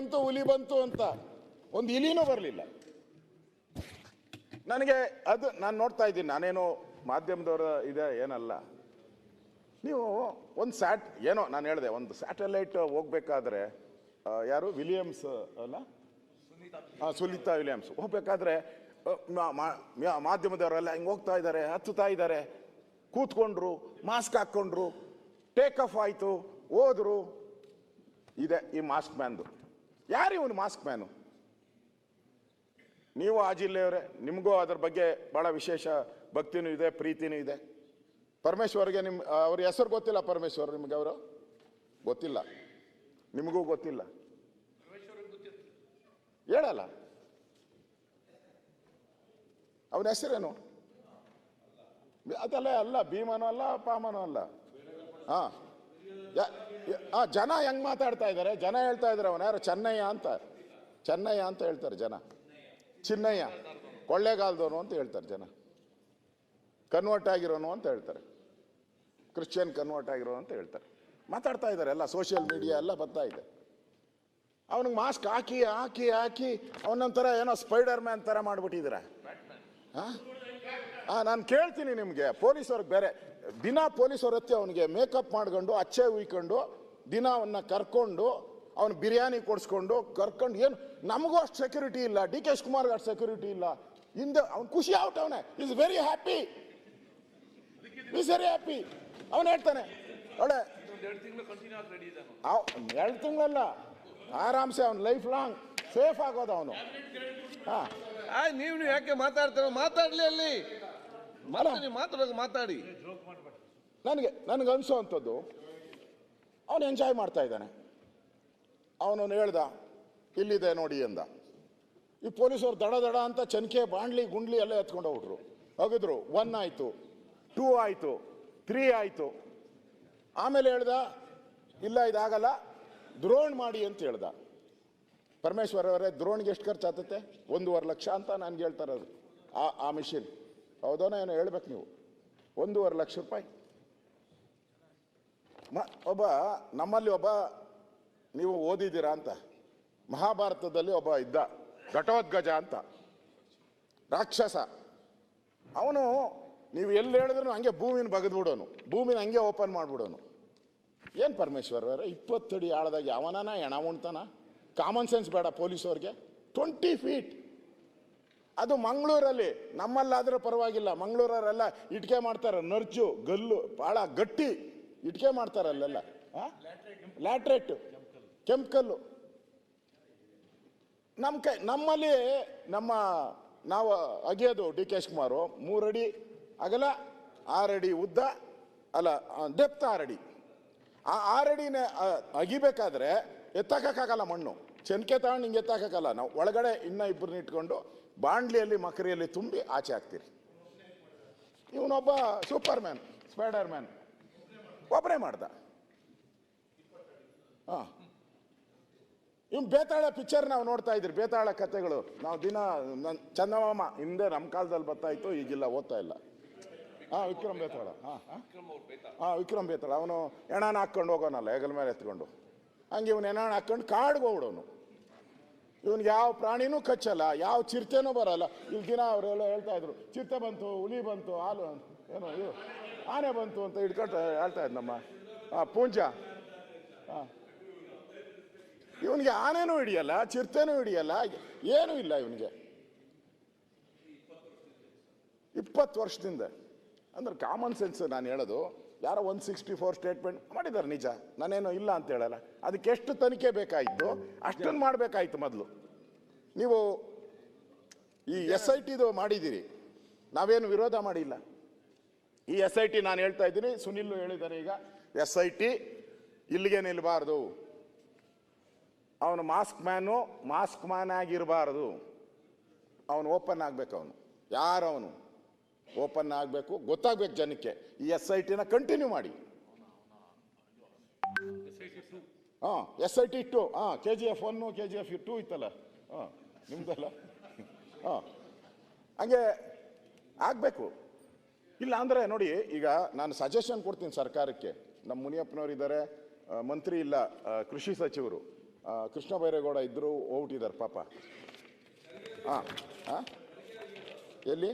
ಬಂತು, ಹುಲಿ ಬಂತು ಅಂತ ಒಂದು ಇಲಿನೂ ಬರಲಿಲ್ಲ. ನನಗೆ ಅದು ನಾನು ನೋಡ್ತಾ ಇದ್ದೀನಿ, ನಾನೇನು ಮಾಧ್ಯಮದವರ ಇದೆ, ಏನಲ್ಲ. ನೀವು ಒಂದು ಸ್ಯಾಟ್, ಏನೋ ನಾನು ಹೇಳಿದೆ, ಒಂದು ಸ್ಯಾಟಲೈಟ್ ಹೋಗ್ಬೇಕಾದ್ರೆ ಯಾರು? ವಿಲಿಯಮ್ಸ್, ಅಲ್ಲ? ಹಾಂ ಸುನೀತಾ ವಿಲಿಯಮ್ಸ್. ಹೋಗ್ಬೇಕಾದ್ರೆ ಮಾಧ್ಯಮದವರೆಲ್ಲ ಹಿಂಗೆ ಹೋಗ್ತಾ ಇದ್ದಾರೆ, ಹತ್ತುತ್ತಾ ಇದ್ದಾರೆ. ಕೂತ್ಕೊಂಡ್ರು, ಮಾಸ್ಕ್ ಹಾಕ್ಕೊಂಡ್ರು, ಟೇಕ್ ಆಫ್ ಆಯಿತು, ಹೋದರು. ಇದೆ ಈ ಮಾಸ್ಕ್ ಮ್ಯಾನ್ದು. ಯಾರು ಇವನು ಮಾಸ್ಕ್ ಮ್ಯಾನು? ನೀವು ಆ ಜಿಲ್ಲೆಯವರೇ, ನಿಮಗೂ ಅದ್ರ ಬಗ್ಗೆ ಭಾಳ ವಿಶೇಷ ಭಕ್ತಿನೂ ಇದೆ, ಪ್ರೀತಿನೂ ಇದೆ. ಪರಮೇಶ್ವರ್ಗೆ ನಿಮ್ಮ ಅವ್ರ ಹೆಸರು ಗೊತ್ತಿಲ್ಲ ಪರಮೇಶ್ವರ್ ನಿಮಗೆ ಅವರು? ಗೊತ್ತಿಲ್ಲ. ನಿಮಗೂ ಗೊತ್ತಿಲ್ಲ. ಹೇಳಲ್ಲ. ಅವನ ಹೆಸರೇನು? ಅದಲ್ಲ ಅಲ್ಲ, ಭೀಮನೂ ಅಲ್ಲ, ಪಾಮನೂ ಅಲ್ಲ. ಹಾ. ಆ ಜನ ಹೆಂಗ್ ಮಾತಾಡ್ತಾ ಇದ್ದಾರೆ ಜನ ಹೇಳ್ತಾ ಇದ್ದಾರೆ ಅವನ. ಯಾರು? ಚೆನ್ನಯ್ಯ ಅಂತ. ಚೆನ್ನಯ್ಯ ಅಂತ ಹೇಳ್ತಾರೆ ಜನ. ಚಿನ್ನಯ್ಯ. ಕೊಳ್ಳೇಗಾಲದವನು ಅಂತ ಹೇಳ್ತಾರೆ ಜನ. ಕನ್ವರ್ಟ್ ಆಗಿರೋನು ಅಂತ ಹೇಳ್ತಾರೆ. ಕ್ರಿಶ್ಚಿಯನ್ ಕನ್ವರ್ಟ್ ಆಗಿರೋ ಅಂತ ಹೇಳ್ತಾರೆ. ಮಾತಾಡ್ತಾ ಇದ್ದಾರೆ ಎಲ್ಲ. ಸೋಷಿಯಲ್ ಮೀಡಿಯಾ ಎಲ್ಲ ಬರ್ತಾ ಇದೆ. ಅವನಿಗೆ ಮಾಸ್ಕ್ ಹಾಕಿ ಹಾಕಿ ಹಾಕಿ ಅವನೊಂಥರ ಏನೋ ಸ್ಪೈಡರ್ ಮ್ಯಾನ್ ಥರ ಮಾಡಿಬಿಟ್ಟಿದ್ದೀರ ಹಾಂ ಹಾಂ ನಾನು ಕೇಳ್ತೀನಿ ನಿಮಗೆ. ಪೊಲೀಸವ್ರಿಗೆ ಬೇರೆ. ದಿನ ಪೊಲೀಸ್ ಹೊರತ್ತೆ ಅವನಿಗೆ ಮೇಕಪ್ ಮಾಡ್ಕೊಂಡು, ಅಚ್ಚೆ ಉಯ್ಕೊಂಡು ದಿನ ಅವನ್ನ ಕರ್ಕೊಂಡು, ಅವನು ಬಿರಿಯಾನಿ ಕೊಡಿಸ್ಕೊಂಡು, ಕರ್ಕೊಂಡು ಏನು, ನಮಗೂ ಅಷ್ಟು ಸೆಕ್ಯೂರಿಟಿ ಇಲ್ಲ. ಡಿ ಕೆ ಶಿವಕುಮಾರ್ಗೆ ಅಷ್ಟು ಸೆಕ್ಯೂರಿಟಿ ಇಲ್ಲ. ಹಿಂದೆ ಅವ್ನು ಖುಷಿ ಔಟ್ ಅವನೇ. Is very happy is very happy ಅವನು ಹೇಳ್ತಾನೆ, ಒಳ್ಳೆ ಎರಡು ತಿಂಗಳಲ್ಲ. ಆರಾಮ್ಸೆ ಅವ್ನು ಲೈಫ್ ಲಾಂಗ್ ಸೇಫ್ ಆಗೋದು ಅವನು. ಹಾಂ. ನೀವು ಯಾಕೆ ಮಾತಾಡ್ತೀರ? ಮಾತಾಡ್ಲಿ ಅಲ್ಲಿ. ಮಾತಾಡಿ ಮಾತಾಡಿ. ನನಗೆ ನನಗೆ ಅನಿಸೋವಂಥದ್ದು, ಅವನು ಎಂಜಾಯ್ ಮಾಡ್ತಾ ಇದ್ದಾನೆ. ಅವನು ಹೇಳ್ದ, ಇಲ್ಲಿದೆ ನೋಡಿ ಅಂದ ಈ ಪೊಲೀಸರು ದಡ ದಡ ಅಂತ ಚನ್ಕೆ, ಬಾಂಡ್ಲಿ, ಗುಂಡ್ಲಿ ಎಲ್ಲ ಎತ್ಕೊಂಡು ಹೋಗ್ಬಿಟ್ರು. ಹೋಗಿದ್ರು ಒನ್ ಆಯಿತು ಟೂ ಆಯಿತು ತ್ರೀ ಆಯಿತು. ಆಮೇಲೆ ಹೇಳ್ದ, ಇಲ್ಲ, ಇದಾಗಲ್ಲ, ದ್ರೋಣ್ ಮಾಡಿ ಅಂತ ಹೇಳ್ದ. ಪರಮೇಶ್ವರ್ ಅವರೇ, ದ್ರೋಣ್ಗೆ ಎಷ್ಟು ಖರ್ಚು ಆಗ್ತತೆ? ಒಂದೂವರೆ ಲಕ್ಷ ಅಂತ ನನ್ಗೆ ಹೇಳ್ತಾರೆ ಆ ಆ ಮಿಷಿನ್ ಹೌದೋನ ಏನೋ ಹೇಳ್ಬೇಕು ನೀವು. ಒಂದೂವರೆ ಲಕ್ಷ ರೂಪಾಯಿ. ಮ, ಒಬ್ಬ, ನಮ್ಮಲ್ಲಿ ಒಬ್ಬ, ನೀವು ಓದಿದ್ದೀರಾ ಅಂತ. ಮಹಾಭಾರತದಲ್ಲಿ ಒಬ್ಬ ಇದ್ದ ಘಟೋದ್ಗಜ ಅಂತ. ರಾಕ್ಷಸ. ಅವನು, ನೀವು ಎಲ್ಲಿ ಹೇಳಿದ್ರು ಹಂಗೆ ಭೂಮಿನ ಬಗೆದ್ಬಿಡೋನು ಭೂಮಿನ ಹಂಗೆ ಓಪನ್ ಮಾಡಿಬಿಡೋನು. ಏನು ಪರಮೇಶ್ವರ ಇಪ್ಪತ್ತಡಿ ಆಳದಾಗ ಯಾವನಾನ ಎಣ ಉಣ್ತಾನ? ಕಾಮನ್ ಸೆನ್ಸ್ ಬೇಡ ಪೊಲೀಸವ್ರಿಗೆ. Twenty feet. ಅದು ಮಂಗಳೂರಲ್ಲಿ, ನಮ್ಮಲ್ಲಾದರೂ ಪರವಾಗಿಲ್ಲ. ಮಂಗಳೂರವರೆಲ್ಲ ಇಟ್ಕೆ ಮಾಡ್ತಾರೆ ನರ್ಚು ಗಲ್ಲು ಭಾಳ ಗಟ್ಟಿ. ಇಟ್ಕೆ ಮಾಡ್ತಾರೆ ಅಲ್ಲೆಲ್ಲ? ಲ್ಯಾಟ್ರೇಟ್. ಕೆಂಪ್ಕಲ್ಲು. ನಮ್ಮ ಕೈ, ನಮ್ಮಲ್ಲಿ ನಮ್ಮ, ನಾವು ಅಗೆಯೋದು ಡಿ ಕೆ ಶಿವಕುಮಾರು, ಮೂರಡಿ ಅಗಲ, ಆರಡಿ ಉದ್ದ, ಅಲ್ಲ ಡೆಪ್ತ್ ಆರಡಿ. ಆ ಆರಡಿನ ಅಗಿಬೇಕಾದ್ರೆ ಎತ್ತಾಕಕ್ಕಾಗಲ್ಲ ಮಣ್ಣು. ಚೆನ್ಕೆ ತಗೊಂಡು ಹಿಂಗೆ ಎತ್ತಾಕಲ್ಲ ನಾವು ಒಳಗಡೆ ಇನ್ನೂ ಇಬ್ಬರನ್ನ ಇಟ್ಕೊಂಡು ಬಾಂಡ್ಲಿಯಲ್ಲಿ ಮಕರಿಯಲ್ಲಿ ತುಂಬಿ ಆಚೆ ಹಾಕ್ತೀರಿ. ಇವನೊಬ್ಬ ಸೂಪರ್ ಮ್ಯಾನ್ ಸ್ಪೈಡರ್ ಮ್ಯಾನ್ ಒಬ್ಬರೇ ಮಾಡ್ದ. ಹಾಂ. ಇವ್ ಬೇತಾಳ ಪಿಕ್ಚರ್ ನಾವು ನೋಡ್ತಾ ಇದ್ರಿ, ಬೇತಾಳ ಕಥೆಗಳು ನಾವು ದಿನ ನನ್ನ ಚಂದಮಾಮ ಹಿಂದೆ ನಮ್ಮ ಕಾಲದಲ್ಲಿ ಬರ್ತಾ ಇತ್ತು, ಈಗಿಲ್ಲ ಓದ್ತಾ ಇಲ್ಲ. ಹಾಂ, ವಿಕ್ರಮ್ ಬೇತಾಳ. ಹಾಂ. ಹಾಂ, ವಿಕ್ರಮ್ ಬೇತಾಳ. ಅವನು ಎಣಾನ ಹಾಕ್ಕೊಂಡು ಹೋಗೋನಲ್ಲ, ಹೆಗಲ ಮೇಲೆ ಎತ್ಕೊಂಡು. ಹಂಗೆ ಇವನು ಎಣಾನ ಹಾಕ್ಕೊಂಡು ಕಾಡ್ಗೆ ಹೋಗ್ಬಿಡೋನು. ಇವನ್ಗೆ ಯಾವ ಪ್ರಾಣಿನೂ ಕಚ್ಚಲ್ಲ, ಯಾವ ಚಿರತೆನೂ ಬರಲ್ಲ. ಇಲ್ಲಿ ದಿನ ಅವರೆಲ್ಲ ಹೇಳ್ತಾ ಇದ್ರು, ಚಿರತೆ ಬಂತು, ಹುಲಿ ಬಂತು, ಹಾಲು ಏನೋ ಇದು. ಆನೆ ಬಂತು ಅಂತ ಇಟ್ಕೊಂಡು ಹೇಳ್ತಾ ಇದ್ನಮ್ಮ ಹಾಂ ಪೂಂಜ. ಹಾಂ ಇವನಿಗೆ ಆನೆನೂ ಹಿಡಿಯಲ್ಲ, ಚಿರತೆನೂ ಹಿಡಿಯಲ್ಲ, ಏನೂ ಇಲ್ಲ ಇವನಿಗೆ. ಇಪ್ಪತ್ತು ವರ್ಷದಿಂದ. ಅಂದ್ರೆ ಕಾಮನ್ ಸೆನ್ಸ್ ನಾನು ಹೇಳೋದು, ಯಾರೋ ಒನ್ ಸಿಕ್ಸ್ಟಿ ಫೋರ್ ಸ್ಟೇಟ್ಮೆಂಟ್ ಮಾಡಿದ್ದಾರೆ ನಿಜ. ನಾನೇನು ಇಲ್ಲ ಅಂತ ಹೇಳಲ್ಲ. ಅದಕ್ಕೆ ಎಷ್ಟು ತನಿಖೆ ಬೇಕಾಯಿತು ಅಷ್ಟನ್ನು ಮಾಡಬೇಕಾಯ್ತು ಮೊದಲು. ನೀವು ಈ ಎಸ್ ಐ ಟಿದು ಮಾಡಿದ್ದೀರಿ. ನಾವೇನು ವಿರೋಧ ಮಾಡಿಲ್ಲ. ಈ ಎಸ್ ಐ ಟಿ ನಾನು ಹೇಳ್ತಾ ಇದ್ದೀನಿ. ಸುನಿಲ್ ಹೇಳಿದ್ದಾರೆ ಈಗ ಎಸ್ ಐ ಟಿ ಇಲ್ಲಿಗೆ ನಿಲ್ಲಬಾರ್ದು ಅವನು ಮಾಸ್ಕ್ ಮ್ಯಾನು ಮಾಸ್ಕ್ ಮ್ಯಾನ್ ಆಗಿರಬಾರ್ದು. ಅವನು ಓಪನ್ ಆಗಬೇಕು ಅವನು. ಯಾರು ಅವನು? ಓಪನ್ ಆಗಬೇಕು, ಗೊತ್ತಾಗಬೇಕು ಜನಕ್ಕೆ. ಈ ಎಸ್ ಐ ಟಿನ ಕಂಟಿನ್ಯೂ ಮಾಡಿ. ಹಾಂ ಎಸ್ ಐ ಟಿ ಟು ಹಾಂ K G F one K G F two ಇತ್ತಲ್ಲ? ಹಾಂ, ನಿಮ್ದಲ್ಲ? ಹಾಂ, ಹಂಗೆ ಆಗಬೇಕು. ಇಲ್ಲ ಅಂದರೆ ನೋಡಿ, ಈಗ ನಾನು ಸಜೆಷನ್ ಕೊಡ್ತೀನಿ ಸರ್ಕಾರಕ್ಕೆ. ನಮ್ಮ ಮುನಿಯಪ್ಪನವ್ರು ಇದ್ದಾರೆ ಮಂತ್ರಿ ಇಲ್ಲ ಕೃಷಿ ಸಚಿವರು. ಕೃಷ್ಣ ಬೈರೇಗೌಡ ಇದ್ದರು ಹೋಗ್ಬಿಟ್ಟಿದ್ದಾರೆ ಪಾಪ. ಹಾಂ ಹಾಂ ಎಲ್ಲಿ?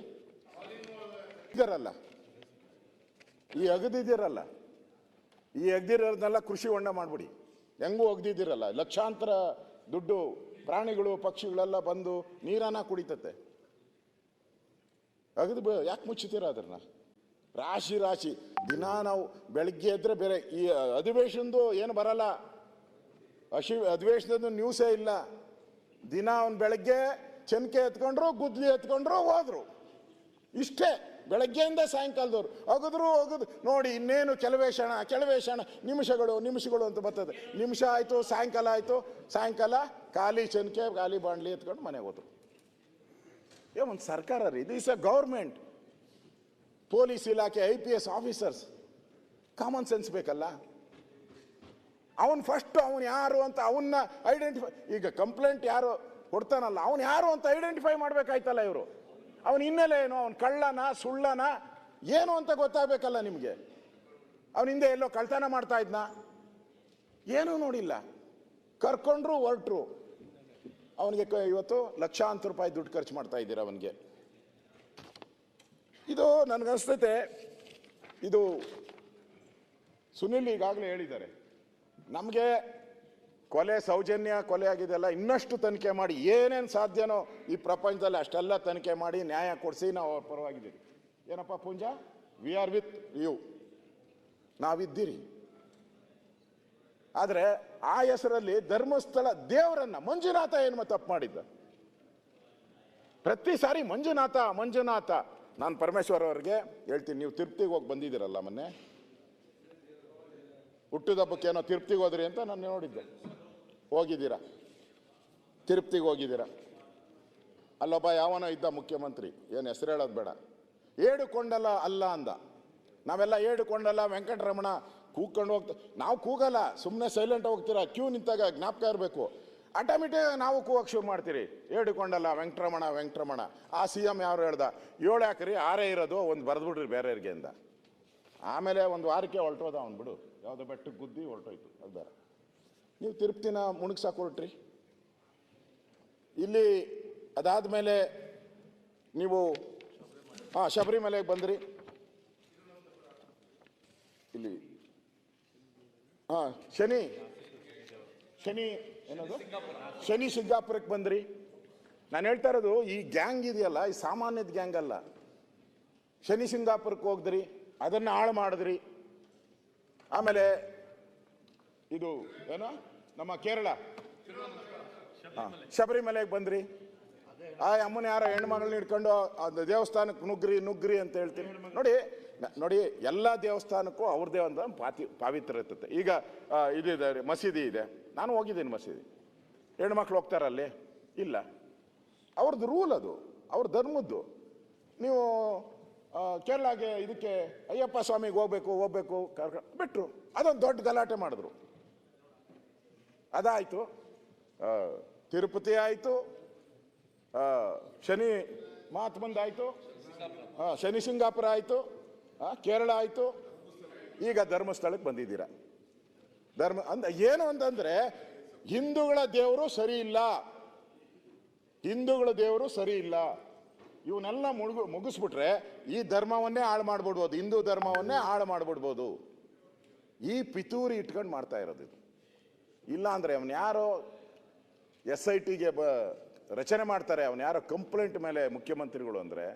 ಇದ್ದಾರಲ್ಲ ಈ ಅಗದಿದ್ದೀರಲ್ಲ ಈ ಅಗ್ದಿರೋದನ್ನೆಲ್ಲ ಕೃಷಿ ಹೊಂಡ ಮಾಡಿಬಿಡಿ. ಹೆಂಗೂ ಅಗ್ದಿದ್ದೀರಲ್ಲ ಲಕ್ಷಾಂತರ ದುಡ್ಡು, ಪ್ರಾಣಿಗಳು, ಪಕ್ಷಿಗಳೆಲ್ಲ ಬಂದು ನೀರನ್ನ ಕುಡಿತತೆ. ಅಗದು ಯಾಕೆ ಮುಚ್ಚುತ್ತೀರ ಅದನ್ನ ರಾಶಿ ರಾಶಿ. ದಿನ ನಾವು ಬೆಳಗ್ಗೆ ಎದ್ರೆ ಬೇರೆ ಈ ಅಧಿವೇಶನದು ಏನು ಬರಲ್ಲ. ಅಶಿ, ಅಧಿವೇಶನದ್ದು ನ್ಯೂಸೇ ಇಲ್ಲ. ದಿನ ಅವ್ನು ಬೆಳಗ್ಗೆ ಚನ್ಕೆ ಎತ್ಕೊಂಡ್ರು, ಗುದ್ಲಿ ಎತ್ಕೊಂಡ್ರು, ಹೋದ್ರು. ಇಷ್ಟೇ. ಬೆಳಗ್ಗೆಯಿಂದ ಸಾಯಂಕಾಲದವ್ರು. ಅಗದ್ರು, ಅಗದು, ನೋಡಿ ಇನ್ನೇನು ಕೆಲವೇ ಕ್ಷಣ ಕೆಲವೇ ಕ್ಷಣ, ನಿಮಿಷಗಳು ನಿಮಿಷಗಳು ಅಂತ ಬರ್ತದೆ. ನಿಮಿಷ ಆಯಿತು, ಸಾಯಂಕಾಲ ಆಯಿತು. ಸಾಯಂಕಾಲ ಖಾಲಿ ಚನ್ಕೆ, ಖಾಲಿ ಬಾಂಡ್ಲಿ ಎತ್ಕೊಂಡು ಮನೆಗೆ ಹೋದ್ರು. ಏ, ಒಂದು ಸರ್ಕಾರ ರೀ ಇಸ್ ಅ ಗೌರ್ಮೆಂಟ್ ಪೊಲೀಸ್ ಇಲಾಖೆ I P S officers common sense ಬೇಕಲ್ಲ? ಅವನು ಫಸ್ಟ್ ಅವನು ಯಾರು ಅಂತ ಅವನ್ನ ಐಡೆಂಟಿಫೈ ಈಗ ಕಂಪ್ಲೇಂಟ್ ಯಾರು ಕೊಡ್ತಾನಲ್ಲ, ಅವನು ಯಾರು ಅಂತ ಐಡೆಂಟಿಫೈ ಮಾಡಬೇಕಾಯ್ತಲ್ಲ ಇವರು? ಅವನ ಹಿನ್ನೆಲೆ ಏನು? ಅವನು ಕಳ್ಳನ, ಸುಳ್ಳನ? ಏನು ಅಂತ ಗೊತ್ತಾಗಬೇಕಲ್ಲ ನಿಮಗೆ? ಅವನ ಹಿಂದೆ ಎಲ್ಲೋ ಕಳ್ತನ ಮಾಡ್ತಾ ಇದ್ನ? ಏನೂ ನೋಡಿಲ್ಲ. ಕರ್ಕೊಂಡ್ರು ಹೊರಟ್ರು. ಅವನಿಗೆ ಇವತ್ತು ಲಕ್ಷಾಂತರ ರೂಪಾಯಿ ದುಡ್ಡು ಖರ್ಚು ಮಾಡ್ತಾ ಇದ್ದೀರ ಅವನಿಗೆ. ಇದು ನನಗನ್ಸ್ತೈತೆ. ಇದು ಸುನಿಲ್ ಈಗಾಗಲೇ ಹೇಳಿದ್ದಾರೆ. ನಮಗೆ ಕೊಲೆ ಸೌಜನ್ಯ ಕೊಲೆ ಆಗಿದೆಲ್ಲ ಇನ್ನಷ್ಟು ತನಿಖೆ ಮಾಡಿ ಏನೇನು ಸಾಧ್ಯನೋ ಈ ಪ್ರಪಂಚದಲ್ಲಿ ಅಷ್ಟೆಲ್ಲ ತನಿಖೆ ಮಾಡಿ ನ್ಯಾಯ ಕೊಡಿಸಿ ನಾವು ಪರವಾಗಿದ್ದೀವಿ. ಏನಪ್ಪ Punja? We are with you ನಾವಿದ್ದೀರಿ. ಆದರೆ ಆ ಹೆಸರಲ್ಲಿ ಧರ್ಮಸ್ಥಳ ದೇವರನ್ನ ಮಂಜುನಾಥ ಏನು ತಪ್ಪು ಮಾಡಿದ್ದ? ಪ್ರತಿ ಸಾರಿ ಮಂಜುನಾಥ ಮಂಜುನಾಥ. ನಾನು ಪರಮೇಶ್ವರ್ ಅವರಿಗೆ ಹೇಳ್ತೀನಿ, ನೀವು ತಿರುಪ್ತಿಗೆ ಹೋಗಿ ಬಂದಿದ್ದೀರಲ್ಲ ಮೊನ್ನೆ? ಹುಟ್ಟಿದಬ್ಬಕ್ಕೆ ಏನೋ ತಿರುಪ್ತಿಗೆ ಹೋದ್ರಿ ಅಂತ ನಾನು ನೋಡಿದ್ದೆ. ಹೋಗಿದ್ದೀರಾ? ತಿರುಪ್ತಿಗೆ ಹೋಗಿದ್ದೀರಾ? ಅಲ್ಲೊಬ್ಬ ಯಾವನೋ ಇದ್ದ ಮುಖ್ಯಮಂತ್ರಿ, ಏನು ಹೆಸರು ಹೇಳೋದು ಬೇಡ. ಏಡು ಅಲ್ಲ ಅಂದ. ನಾವೆಲ್ಲ ಏಡು ಕೊಂಡಲ್ಲ ವೆಂಕಟರಮಣ ಕೂಗ್ಕೊಂಡು ಹೋಗ್ತಾ ನಾವು ಕೂಗಲ್ಲ ಸುಮ್ಮನೆ ಸೈಲೆಂಟ್ ಹೋಗ್ತೀರಾ? ಕ್ಯೂ ನಿಂತಾಗ ಜ್ಞಾಪಕ ಇರಬೇಕು. ಆಟೋಮೆಟಿಕ್ ನಾವು ಕೂಗಕ್ಕೆ ಶುರು ಮಾಡ್ತೀರಿ. ಹೇಳಿಕೊಂಡಲ್ಲ ಕೊಂಡಲ್ಲ ವೆಂಕಟರಮಣ ವೆಂಕಟರಮಣ. ಆ ಸಿ ಎಂ ಯಾರು ಹೇಳ್ದ? ಏಳು ಹಾಕ್ರಿ ಆರೇ ಇರೋದು, ಒಂದು ಬರೆದ್ಬಿಡ್ರಿ ಬೇರೆಯವ್ರಿಗೆ ಅಂದ ಆಮೇಲೆ ಒಂದು ವಾರಕ್ಕೆ ಹೊರಟೋದ ಅವ್ನು ಬಿಡು. ಯಾವುದೋ ಬೆಟ್ಟಕ್ಕೆ ಗುದ್ದಿ ಹೊರಟೋಯ್ತು ಅದು ನೀವು ತಿರುಪ್ತಿನ ಮುಣಗ್ಸಾಕ್ ಹೊರಟ್ರಿ. ಇಲ್ಲಿ ಅದಾದಮೇಲೆ ನೀವು, ಹಾಂ, ಶಬರಿಮಲೆಗೆ ಬಂದ್ರಿ. ಇಲ್ಲಿ, ಹಾಂ, ಶನಿ. ಶನಿ ಏನದು? ಶನಿ ಸಿದ್ದಾಪುರಕ್ಕೆ ಬಂದ್ರಿ. ನಾನು ಹೇಳ್ತಾ ಇರೋದು ಈ ಗ್ಯಾಂಗ್ ಇದೆಯಲ್ಲ ಈ ಸಾಮಾನ್ಯದ ಗ್ಯಾಂಗ್ ಅಲ್ಲ. ಶನಿ ಸಿಂಗಾಪುರಕ್ಕೆ ಹೋಗಿದ್ರಿ ಅದನ್ನು ಹಾಳು ಮಾಡಿದ್ರಿ. ಆಮೇಲೆ ಇದು ಏನೋ? ನಮ್ಮ ಕೇರಳ. ಹಾ, ಶಬರಿಮಲೆಗೆ ಬಂದ್ರಿ. ಆ ಅಮ್ಮನ ಯಾರೋ ಹೆಣ್ಮಗಳನ್ನ ಹಿಡ್ಕೊಂಡು ಅದು ದೇವಸ್ಥಾನಕ್ಕೆ ನುಗ್ರಿ ನುಗ್ರಿ ಅಂತ ಹೇಳ್ತೀನಿ. ನೋಡಿ ನೋಡಿ ಎಲ್ಲ ದೇವಸ್ಥಾನಕ್ಕೂ ಅವ್ರದೇ ಒಂದು ಪಾತಿ ಪಾವಿತ್ರ ಇರ್ತದೆ. ಈಗ ಇದಿದೆ ಮಸೀದಿ ಇದೆ. ನಾನು ಹೋಗಿದ್ದೀನಿ ಮಸೀದಿ ಹೆಣ್ಮಕ್ಳು ಹೋಗ್ತಾರಲ್ಲಿ? ಇಲ್ಲ. ಅವ್ರದ್ದು ರೂಲ್ ಅದು. ಅವ್ರ ಧರ್ಮದ್ದು. ನೀವು ಕೇರಳಗೆ ಇದಕ್ಕೆ ಅಯ್ಯಪ್ಪ ಸ್ವಾಮಿಗೆ ಹೋಗ್ಬೇಕು ಹೋಗ್ಬೇಕು, ಕರ್ಕ- ಬಿಟ್ಟರು ಅದೊಂದು ದೊಡ್ಡ ಗಲಾಟೆ ಮಾಡಿದ್ರು. ಅದಾಯಿತು. ತಿರುಪತಿ ಆಯಿತು. ಶನಿ ಮಹಾತ್ಮಂದಾಯಿತು ಹಾಂ ಶನಿ, ಸಿಂಗಾಪುರ ಆಯಿತು. ಕೇರಳ ಆಯಿತು. ಈಗ ಧರ್ಮಸ್ಥಳಕ್ಕೆ ಬಂದಿದ್ದೀರಾ? ಧರ್ಮ ಅಂದ ಏನು ಅಂತಂದ್ರೆ, ಹಿಂದೂಗಳ ದೇವರು ಸರಿ ಇಲ್ಲ ಹಿಂದೂಗಳ ದೇವರು ಸರಿ ಇಲ್ಲ ಇವನ್ನೆಲ್ಲ ಮುಳುಗು, ಮುಗಿಸ್ಬಿಟ್ರೆ ಈ ಧರ್ಮವನ್ನೇ ಹಾಳು ಮಾಡ್ಬಿಡ್ಬೋದು, ಹಿಂದೂ ಧರ್ಮವನ್ನೇ ಹಾಳು ಮಾಡ್ಬಿಡ್ಬೋದು. ಈ ಪಿತೂರಿ ಇಟ್ಕೊಂಡು ಮಾಡ್ತಾ ಇರೋದು ಇದು. ಇಲ್ಲ ಅಂದ್ರೆ ಅವನು ಯಾರೋ ಎಸ್ ಐ ಟಿಗೆ ಬ, ರಚನೆ ಮಾಡ್ತಾರೆ, ಅವನು ಯಾರೋ ಕಂಪ್ಲೇಂಟ್ ಮೇಲೆ ಮುಖ್ಯಮಂತ್ರಿಗಳು ಅಂದರೆ,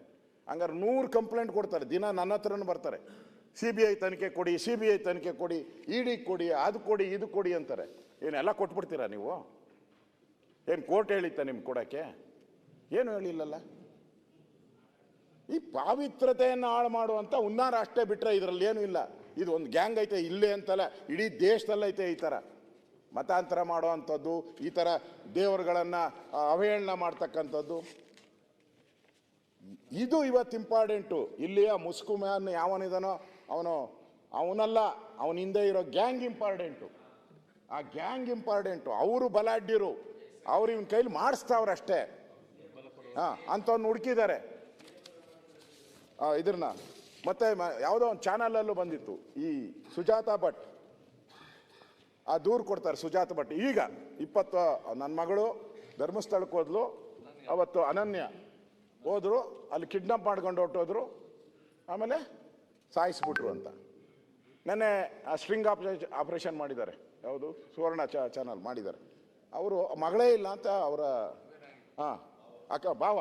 ಹಂಗಾರೆ ನೂರು ಕಂಪ್ಲೇಂಟ್ ಕೊಡ್ತಾರೆ, ದಿನ ನನ್ನ ಹತ್ರನೂ ಬರ್ತಾರೆ. ಸಿ ಬಿ ಐ ತನಿಖೆ ಕೊಡಿ, ಸಿ ಬಿ ಐ ತನಿಖೆ ಕೊಡಿ, ಇಡಿ ಕೊಡಿ, ಅದು ಕೊಡಿ, ಇದು ಕೊಡಿ ಅಂತಾರೆ. ಏನೆಲ್ಲ ಕೊಟ್ಬಿಡ್ತೀರಾ ನೀವು? ಏನು ಕೋರ್ಟ್ ಹೇಳಿತ್ತ ನಿಮ್ಗೆ ಕೊಡೋಕ್ಕೆ? ಏನು ಹೇಳಿಲ್ಲಲ್ಲ? ಈ ಪಾವಿತ್ರತೆಯನ್ನು ಹಾಳು ಮಾಡುವಂಥ ಉನ್ನಾರ ಅಷ್ಟೇ ಬಿಟ್ಟರೆ ಇದರಲ್ಲಿ ಏನೂ ಇಲ್ಲ. ಇದು ಒಂದು ಗ್ಯಾಂಗ್ ಐತೆ, ಇಲ್ಲೇ ಅಂತಲ್ಲ, ಇಡೀ ದೇಶದಲ್ಲೈತೆ ಈ ಥರ ಮತಾಂತರ ಮಾಡುವಂಥದ್ದು, ಈ ಥರ ದೇವರುಗಳನ್ನು ಅವಹೇಳನ ಮಾಡ್ತಕ್ಕಂಥದ್ದು. ಇದು ಇವತ್ತು ಇಂಪಾರ್ಟೆಂಟು ಇಲ್ಲಿಯ ಮುಸ್ಕು ಮ್ಯಾನ್ ಯಾವನಿದಾನೋ ಅವನು, ಅವನಲ್ಲ, ಅವನ ಹಿಂದೆ ಇರೋ ಗ್ಯಾಂಗ್ ಇಂಪಾರ್ಟೆಂಟು ಆ ಗ್ಯಾಂಗ್ ಇಂಪಾರ್ಟೆಂಟು ಅವರು ಬಲಾಢ್ಯರು, ಅವ್ರು ಇವನ ಕೈಲಿ ಮಾಡಿಸ್ತಾವ್ರಷ್ಟೇ ಹಾಂ, ಅಂಥವ್ನು ಹುಡುಕಿದ್ದಾರೆ. ಇದ್ರನ್ನ. ಮತ್ತೆ ಯಾವುದೋ ಒಂದು ಚಾನಲಲ್ಲೂ ಬಂದಿತ್ತು, ಈ ಸುಜಾತ ಭಟ್. ಆ, ದೂರು ಕೊಡ್ತಾರೆ ಸುಜಾತ ಭಟ್. ಈಗ, ಇಪ್ಪತ್ತು ನನ್ನ ಮಗಳು ಧರ್ಮಸ್ಥಳಕ್ಕೆ ಹೋದ್ಲು, ಅವತ್ತು ಅನನ್ಯ. ಹೋದ್ರು, ಅಲ್ಲಿ ಕಿಡ್ನಾಪ್ ಮಾಡ್ಕೊಂಡು ಹೊಟ್ಟೋದ್ರು ಆಮೇಲೆ ಸಾಯಿಸ್ಬಿಟ್ರು ಅಂತ. ನೆನ್ನೆ ಸ್ಟ್ರಿಂಗ್ ಆಪರೇಷನ್ ಆಪ್ರೇಷನ್ ಮಾಡಿದ್ದಾರೆ. ಯಾವುದು? ಸುವರ್ಣ ಚ, ಚಾನಲ್ ಮಾಡಿದ್ದಾರೆ. ಅವರು ಮಗಳೇ ಇಲ್ಲ ಅಂತ ಅವರ, ಹಾಂ, ಅಕ್ಕ, ಭಾವ,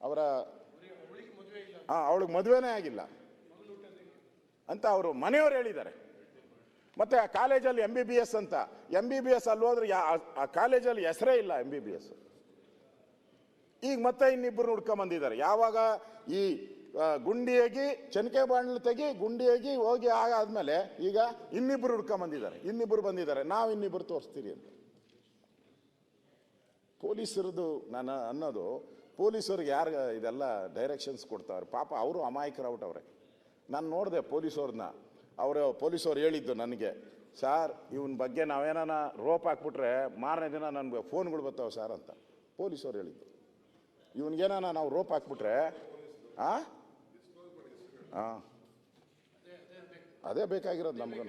ಅವರ, ಹಾಂ, ಅವಳಿಗೆ ಮದುವೆನೇ ಆಗಿಲ್ಲ ಅಂತ ಅವರು ಮನೆಯವರು ಹೇಳಿದ್ದಾರೆ. ಮತ್ತು ಆ ಕಾಲೇಜಲ್ಲಿ ಎಂ ಬಿ ಬಿ ಎಸ್ ಅಂತ ಎಂ ಬಿ ಬಿ ಎಸ್ ಅಲ್ಲಿ ಹೋದ್ರೆ ಯಾ, ಆ ಕಾಲೇಜಲ್ಲಿ ಹೆಸರೇ ಇಲ್ಲ ಎಂ ಬಿ ಬಿ ಎಸ್ ಈಗ ಮತ್ತೆ ಇನ್ನಿಬ್ಬರು ಹುಡ್ಕೊಂಬಂದಿದ್ದಾರೆ ಯಾವಾಗ ಈ ಗುಂಡಿಯಾಗಿ, ಚನಕೆ ಬಾಣಲು ತೆಗಿ, ಗುಂಡಿಯಾಗಿ ಹೋಗಿ ಆಗಾದ್ಮೇಲೆ ಈಗ ಇನ್ನಿಬ್ಬರು ಹುಡ್ಕೊಂಬಂದಿದ್ದಾರೆ. ಇನ್ನಿಬ್ರು ಬಂದಿದ್ದಾರೆ. ನಾವು ಇನ್ನಿಬ್ರು ತೋರಿಸ್ತೀರಿ ಅಂತ. ಪೊಲೀಸರದು ನಾನು ಅನ್ನೋದು, ಪೊಲೀಸರಿಗೆ ಯಾರು ಇದೆಲ್ಲ ಡೈರೆಕ್ಷನ್ಸ್ ಕೊಡ್ತಾವ್ರೆ? ಪಾಪ ಅವರು ಅಮಾಯಕರವ್ರವ್ರೆ. ನಾನು ನೋಡಿದೆ ಪೊಲೀಸವ್ರನ್ನ ಅವರು, ಪೊಲೀಸವ್ರು ಹೇಳಿದ್ದು ನನಗೆ, ಸಾರ್, ಇವನ ಬಗ್ಗೆ ನಾವೇನಾನ ರೋಪ್ ಹಾಕ್ಬಿಟ್ರೆ ಮಾರನೇ ದಿನ ನನಗೆ ಫೋನ್ಗಳು ಬರ್ತಾವೆ ಸರ್ ಅಂತ. ಪೊಲೀಸವ್ರು ಹೇಳಿದ್ದು. ಇವನಿಗೇನಾನ ನಾವು ರೋಪ್ ಹಾಕ್ಬಿಟ್ರೆ, ಆ? ಹಾಂ. ಅದೇ ಬೇಕಾಗಿರೋದು ನಮಗೂ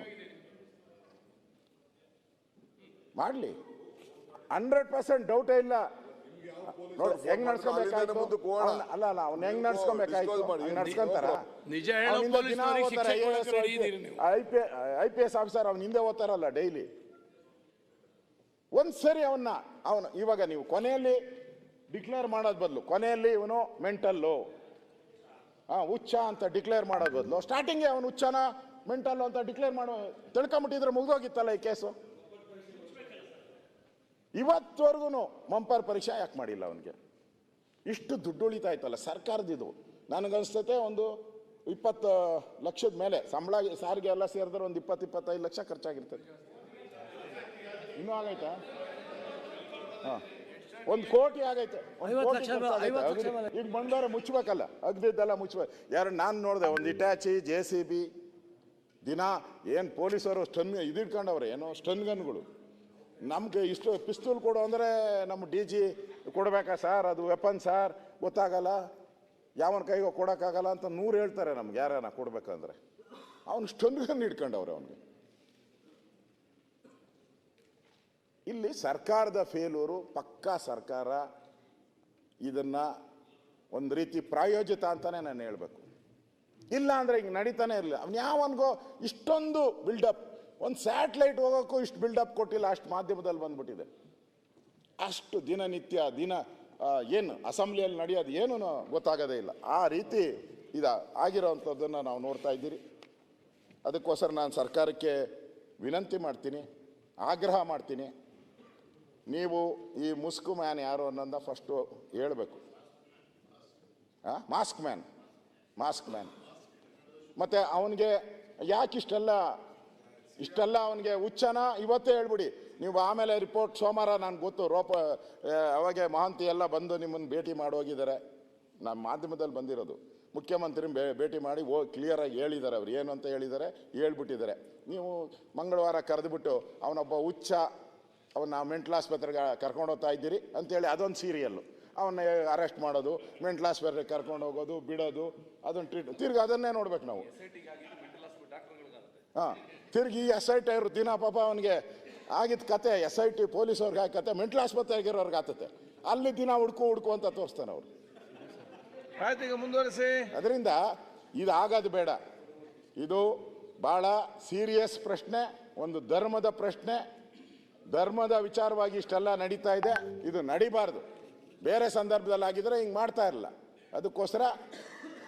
ಮಾಡಲಿ. ಹಂಡ್ರೆಡ್ ಪರ್ಸೆಂಟ್ ಡೌಟೇ ಇಲ್ಲ. ನೋಡಿ ಹೆಂಗ್ ನಡ್ಸ್ಕೊಬೇಕಾಯ್ತು? ಅಲ್ಲ ಅಲ್ಲ ಅವ್ನ ಹೆಂಗ್ ನಡ್ಸ್ಕೊಬೇಕಾಯ್ತು. ನಡ್ಸ್ಕೊಂತಾರ. I P I P S officer ಅವ್ನ ಹಿಂದೆ ಓದ್ತಾರಲ್ಲ ಡೈಲಿ. ಒಂದ್ಸರಿ ಅವನ್ನ ಅವನು ಇವಾಗ ನೀವು ಕೊನೆಯಲ್ಲಿ ಡಿಕ್ಲೇರ್ ಮಾಡೋದ್ ಬದಲು ಕೊನೆಯಲ್ಲಿ ಇವನು ಮೆಂಟಲ್ಲು. ಹಾ ಹುಚ್ಚ ಅಂತ ಡಿಕ್ಲೇರ್ ಮಾಡೋದ್ ಬದಲು. ಸ್ಟಾರ್ಟಿಂಗೇ ಅವನು ಹುಚ್ಚನ, ಮೆಂಟಲ್ ಅಂತ ಡಿಕ್ಲೇರ್ ಮಾಡೋ, ತಿಳ್ಕೊಂಬಿಟ್ಟಿದ್ರೆ ಮುಗ್ದೋಗಿತ್ತಲ್ಲ ಈ ಕೇಸು? ಇವತ್ತವರೆಗೂ ಮಂಪರ್ ಪರೀಕ್ಷೆ ಯಾಕೆ ಮಾಡಿಲ್ಲ ಅವನಿಗೆ? ಇಷ್ಟು ದುಡ್ಡು ಉಳಿತಾಯ್ತಲ್ಲ ಸರ್ಕಾರದಿದು ನನಗನ್ಸ್ತತೆ ಒಂದು ಇಪ್ಪತ್ತು ಲಕ್ಷದ ಮೇಲೆ, ಸಂಬಳ, ಸಾರಿಗೆ ಎಲ್ಲ ಸೇರಿದ್ರೆ ಒಂದು ಇಪ್ಪತ್ತು, ಇಪ್ಪತ್ತೈದು ಲಕ್ಷ ಖರ್ಚಾಗಿರ್ತದೆ. ಇನ್ನೂ ಆಗೈತಾ? ಹಾಂ. ಒಂದು ಕೋಟಿ ಆಗೈತೆ. ಈಗ ಬಂದವ್ರೆ ಮುಚ್ಚಬೇಕಲ್ಲ. ಅಗ್ದಿದ್ದೆಲ್ಲ ಮುಚ್ಚಬೇಕು. ಯಾರು ನಾನು ನೋಡಿದೆ ಒಂದು ಇಟ್ಯಾಚಿ ಜೆ ಸಿ ಬಿ ದಿನ ಏನು ಪೊಲೀಸರು ಸ್ಟನ್ ಇದಿಟ್ಕೊಂಡವ್ರೆ ಏನೋ ಸ್ಟನ್ ಗನ್ಗಳು. ನಮಗೆ ಇಷ್ಟು ಪಿಸ್ತೂಲ್ ಕೊಡು ಅಂದರೆ ನಮ್ಮ ಡಿ ಜಿ ಕೊಡಬೇಕಾ ಸರ್? ಅದು ವೆಪನ್ ಸರ್? ಗೊತ್ತಾಗಲ್ಲ. ಯಾವನ ಕೈಗೋ ಕೊಡೋಕ್ಕಾಗಲ್ಲ ಅಂತ ನೂರು ಹೇಳ್ತಾರೆ ನಮ್ಗೆ ಯಾರನ್ನ ಕೊಡಬೇಕಂದ್ರೆ. ಅವನು ಸ್ಟನ್ ಗನ್ ಇಟ್ಕೊಂಡವ್ರೆ ಅವನಿಗೆ. ಇಲ್ಲಿ ಸರ್ಕಾರದ ಫೇಲೂರು ಪಕ್ಕಾ ಸರ್ಕಾರ ಇದನ್ನ ಒಂದು ರೀತಿ ಪ್ರಾಯೋಜಿತ ಅಂತಾನೆ ನಾನು ಹೇಳಬೇಕು. ಇಲ್ಲ ಅಂದ್ರೆ ಹಿಂಗೆ ನಡೀತಾನೆ ಇರಲಿಲ್ಲ. ಅವ್ನು ಯಾವನ್ಗೋ ಇಷ್ಟೊಂದು ಬಿಲ್ಡಪ್ ಒಂದು ಸ್ಯಾಟ್ಲೈಟ್ ಹೋಗೋಕ್ಕೂ ಇಷ್ಟು ಬಿಲ್ಡಪ್ ಕೊಟ್ಟಿಲ್ಲ, ಅಷ್ಟು ಮಾಧ್ಯಮದಲ್ಲಿ ಬಂದ್ಬಿಟ್ಟಿದೆ. ಅಷ್ಟು ದಿನನಿತ್ಯ, ದಿನ ಏನು ಅಸೆಂಬ್ಲಿಯಲ್ಲಿ ನಡೆಯೋದು ಏನು ಗೊತ್ತಾಗೋದೇ ಇಲ್ಲ. ಆ ರೀತಿ ಇದು ಆಗಿರೋವಂಥದ್ದನ್ನು ನಾವು ನೋಡ್ತಾ ಇದ್ದೀರಿ. ಅದಕ್ಕೋಸ್ಕರ ನಾನು ಸರ್ಕಾರಕ್ಕೆ ವಿನಂತಿ ಮಾಡ್ತೀನಿ, ಆಗ್ರಹ ಮಾಡ್ತೀನಿ. ನೀವು ಈ ಮುಸ್ಕು ಮ್ಯಾನ್ ಯಾರು ಅನ್ನೋದ ಫಸ್ಟು ಹೇಳಬೇಕು. ಮಾಸ್ಕ್ ಮ್ಯಾನ್ ಮಾಸ್ಕ್ ಮ್ಯಾನ್ ಮತ್ತು ಅವನಿಗೆ ಯಾಕೆ ಇಷ್ಟೆಲ್ಲ ಇಷ್ಟೆಲ್ಲ ಅವನಿಗೆ ಹುಚ್ಚನ ಇವತ್ತೇ ಹೇಳ್ಬಿಡಿ. ನೀವು ಆಮೇಲೆ ರಿಪೋರ್ಟ್ ಸೋಮವಾರ ನಾನು ಗೊತ್ತು, ರೋಪ ಅವಾಗೆ ಮಹಾಂತಿ ಎಲ್ಲ ಬಂದು ನಿಮ್ಮನ್ನು ಭೇಟಿ ಮಾಡಿ ಹೋಗಿದ್ದಾರೆ. ನಮ್ಮ ಮಾಧ್ಯಮದಲ್ಲಿ ಬಂದಿರೋದು. ಮುಖ್ಯಮಂತ್ರಿ ಭೇಟಿ ಮಾಡಿ ಓ ಕ್ಲಿಯರಾಗಿ ಹೇಳಿದ್ದಾರೆ ಅವ್ರು. ಏನು ಅಂತ ಹೇಳಿದ್ದಾರೆ? ಹೇಳ್ಬಿಟ್ಟಿದ್ದಾರೆ. ನೀವು ಮಂಗಳವಾರ ಕರೆದುಬಿಟ್ಟು ಅವನೊಬ್ಬ ಹುಚ್ಚ ಅವನ್ನ ಮೆಂಟಲ್ ಆಸ್ಪತ್ರೆಗೆ ಕರ್ಕೊಂಡು ಹೋಗ್ತಾ ಇದ್ದೀರಿ ಅಂತೇಳಿ ಅದೊಂದು ಸೀರಿಯಲ್ಲು. ಅವನ್ನ ಅರೆಸ್ಟ್ ಮಾಡೋದು ಮೆಂಟಲ್ ಆಸ್ಪತ್ರೆಗೆ ಕರ್ಕೊಂಡು ಹೋಗೋದು ಬಿಡೋದು ಅದೊಂದು ಟ್ರೀಟ್ ತಿರ್ಗಿ ಅದನ್ನೇ ನೋಡ್ಬೇಕು ನಾವು. ಹಾಂ ತಿರ್ಗಿ ಈ ಎಸ್ ಐ ಟಿ ಅವರು ದಿನ ಪಾಪ ಅವನಿಗೆ ಆಗಿದ್ದ ಕತೆ ಎಸ್ ಐ ಟಿ ಪೊಲೀಸವ್ರಿಗೆ ಆಗಿ ಕತೆ ಮೆಂಟಲ್ ಆಸ್ಪತ್ರೆಗಿರೋರ್ಗೆ ಆತತೆ ಅಲ್ಲಿ ದಿನ ಹುಡ್ಕು ಹುಡ್ಕು ಅಂತ ತೋರಿಸ್ತಾನೆ ಅವರು. ಆಯ್ತು ಈಗ ಮುಂದುವರಿಸಿ. ಅದರಿಂದ ಇದು ಆಗೋದು ಬೇಡ. ಇದು ಭಾಳ ಸೀರಿಯಸ್ ಪ್ರಶ್ನೆ ಒಂದು ಧರ್ಮದ ಪ್ರಶ್ನೆ ಧರ್ಮದ ವಿಚಾರವಾಗಿ ಇಷ್ಟೆಲ್ಲ ನಡೀತಾ ಇದೆ, ಇದು ನಡಿಬಾರ್ದು. ಬೇರೆ ಸಂದರ್ಭದಲ್ಲಿ ಆಗಿದ್ರೆ ಹಿಂಗೆ ಮಾಡ್ತಾ ಇರಲಿಲ್ಲ ಅದಕ್ಕೋಸ್ಕರ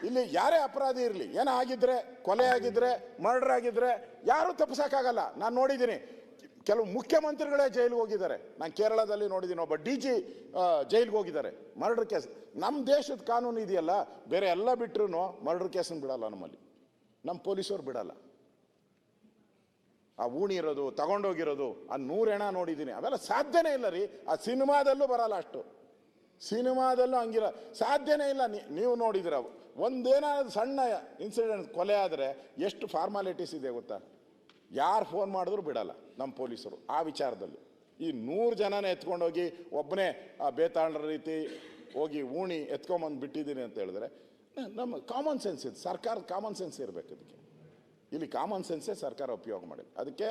ಇಲ್ಲಿ ಯಾರೇ ಅಪರಾಧಿ ಇರಲಿ, ಏನೋ ಆಗಿದ್ರೆ, ಕೊಲೆ ಆಗಿದ್ರೆ ಮರ್ಡರ್ ಆಗಿದ್ರೆ, ಯಾರೂ ತಪ್ಪಿಸೋಕ್ಕಾಗಲ್ಲ. ನಾನು ನೋಡಿದ್ದೀನಿ, ಕೆಲವು ಮುಖ್ಯಮಂತ್ರಿಗಳೇ ಜೈಲಿಗೆ ಹೋಗಿದ್ದಾರೆ. ನಾನು ಕೇರಳದಲ್ಲಿ ನೋಡಿದ್ದೀನಿ, ಒಬ್ಬ ಡಿ ಜಿ ಜೈಲಿಗೆ ಹೋಗಿದ್ದಾರೆ. ಮರ್ಡರ್ ಕೇಸ್ ನಮ್ಮ ದೇಶದ ಕಾನೂನು ಇದೆಯಲ್ಲ, ಬೇರೆ ಎಲ್ಲ ಬಿಟ್ಟರು ಮರ್ಡರ್ ಕೇಸನ್ನು ಬಿಡಲ್ಲ ನಮ್ಮಲ್ಲಿ. ನಮ್ಮ ಪೊಲೀಸರು ಬಿಡಲ್ಲ. ಆ ಊಣಿ ಇರೋದು ತಗೊಂಡೋಗಿರೋದು, ಆ ನೂರೆಣ ನೋಡಿದ್ದೀನಿ. ಅವೆಲ್ಲ ಸಾಧ್ಯನೇ ಇಲ್ಲ ರೀ. ಆ ಸಿನಿಮಾದಲ್ಲೂ ಬರಲ್ಲ ಅಷ್ಟು. ಸಿನಿಮಾದಲ್ಲೂ ಹಂಗಿರ ಸಾಧ್ಯನೇ ಇಲ್ಲ. ನೀವು ನೋಡಿದಿರ ಒಂದೇನಾದ್ರು ಸಣ್ಣ ಇನ್ಸಿಡೆಂಟ್ ಕೊಲೆ ಆದರೆ ಎಷ್ಟು ಫಾರ್ಮಾಲಿಟೀಸ್ ಇದೆ ಗೊತ್ತಾ? ಯಾರು ಫೋನ್ ಮಾಡಿದ್ರು ಬಿಡಲ್ಲ ನಮ್ಮ ಪೊಲೀಸರು ಆ ವಿಚಾರದಲ್ಲಿ. ಈ ನೂರು ಜನನ ಎತ್ಕೊಂಡೋಗಿ ಒಬ್ಬನೇ ಆ ಬೇತಾಳರ ರೀತಿ ಹೋಗಿ ಊಣಿ ಎತ್ಕೊಂಬಂದು ಬಿಟ್ಟಿದ್ದೀನಿ ಅಂತ ಹೇಳಿದ್ರೆ ನಮ್ಮ ಕಾಮನ್ ಸೆನ್ಸ್ ಇದೆ. ಸರ್ಕಾರದ ಕಾಮನ್ ಸೆನ್ಸ್ ಇರಬೇಕು ಇದಕ್ಕೆ. ಇಲ್ಲಿ ಕಾಮನ್ ಸೆನ್ಸೇ ಸರ್ಕಾರ ಉಪಯೋಗ ಮಾಡಿದೆ. ಅದಕ್ಕೆ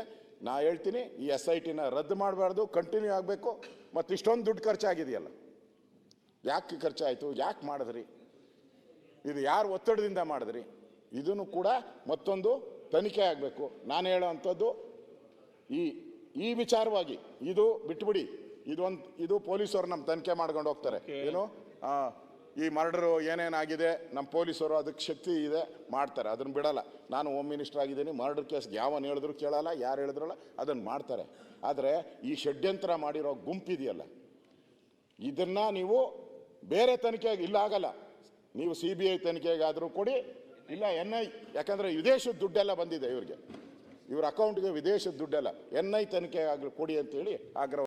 ನಾ ಹೇಳ್ತೀನಿ ಈ ಎಸ್ ಐ ಟಿನ ರದ್ದು ಮಾಡಬಾರ್ದು ಕಂಟಿನ್ಯೂ ಆಗಬೇಕು ಮತ್ತು ಇಷ್ಟೊಂದು ದುಡ್ಡು ಖರ್ಚಾಗಿದೆಯಲ್ಲ. ಯಾಕೆ ಖರ್ಚಾಯಿತು ಯಾಕೆ ಮಾಡಿದ್ರಿ? ಇದು ಯಾರು ಒತ್ತಡದಿಂದ ಮಾಡಿದ್ರಿ? ಇದನ್ನು ಕೂಡ ಮತ್ತೊಂದು ತನಿಖೆ ಆಗಬೇಕು. ನಾನು ಹೇಳೋವಂಥದ್ದು ಈ ಈ ವಿಚಾರವಾಗಿ ಇದು ಬಿಟ್ಬಿಡಿ. ಇದೊಂದು ಇದು ಪೊಲೀಸರು ನಮ್ಮ ತನಿಖೆ ಮಾಡ್ಕೊಂಡು ಹೋಗ್ತಾರೆ. ಏನು? ಈ ಮರ್ಡರು ಏನೇನಾಗಿದೆ ನಮ್ಮ ಪೊಲೀಸರು ಅದಕ್ಕೆ ಶಕ್ತಿ ಇದೆ, ಮಾಡ್ತಾರೆ. ಅದನ್ನು ಬಿಡಲ್ಲ. ನಾನು ಹೋಮ್ ಮಿನಿಸ್ಟರ್ ಆಗಿದ್ದೀನಿ, ಮರ್ಡರ್ ಕೇಸ್ ಯಾವನ್ನು ಹೇಳಿದ್ರು ಕೇಳಲ್ಲ, ಯಾರು ಹೇಳಿದ್ರಲ್ಲ, ಅದನ್ನು ಮಾಡ್ತಾರೆ. ಆದರೆ ಈ ಷಡ್ಯಂತ್ರ ಮಾಡಿರೋ ಗುಂಪಿದೆಯಲ್ಲ ಇದನ್ನು ನೀವು ಬೇರೆ ತನಿಖೆಗೆ ಇಲ್ಲ ಆಗಲ್ಲ. ನೀವು ಸಿ ಬಿ ಐ ತನಿಖೆಗಾದರೂ ಕೊಡಿ, ಇಲ್ಲ ಎನ್ ಐ, ಯಾಕಂದರೆ ವಿದೇಶದ ದುಡ್ಡೆಲ್ಲ ಬಂದಿದೆ ಇವ್ರಿಗೆ. ಇವ್ರ ಅಕೌಂಟ್ಗೆ ವಿದೇಶದ ದುಡ್ಡೆಲ್ಲ, ಎನ್ ಐ ತನಿಖೆ ಆಗಲಿ ಕೊಡಿ ಅಂತೇಳಿ ಆಗ್ರಹ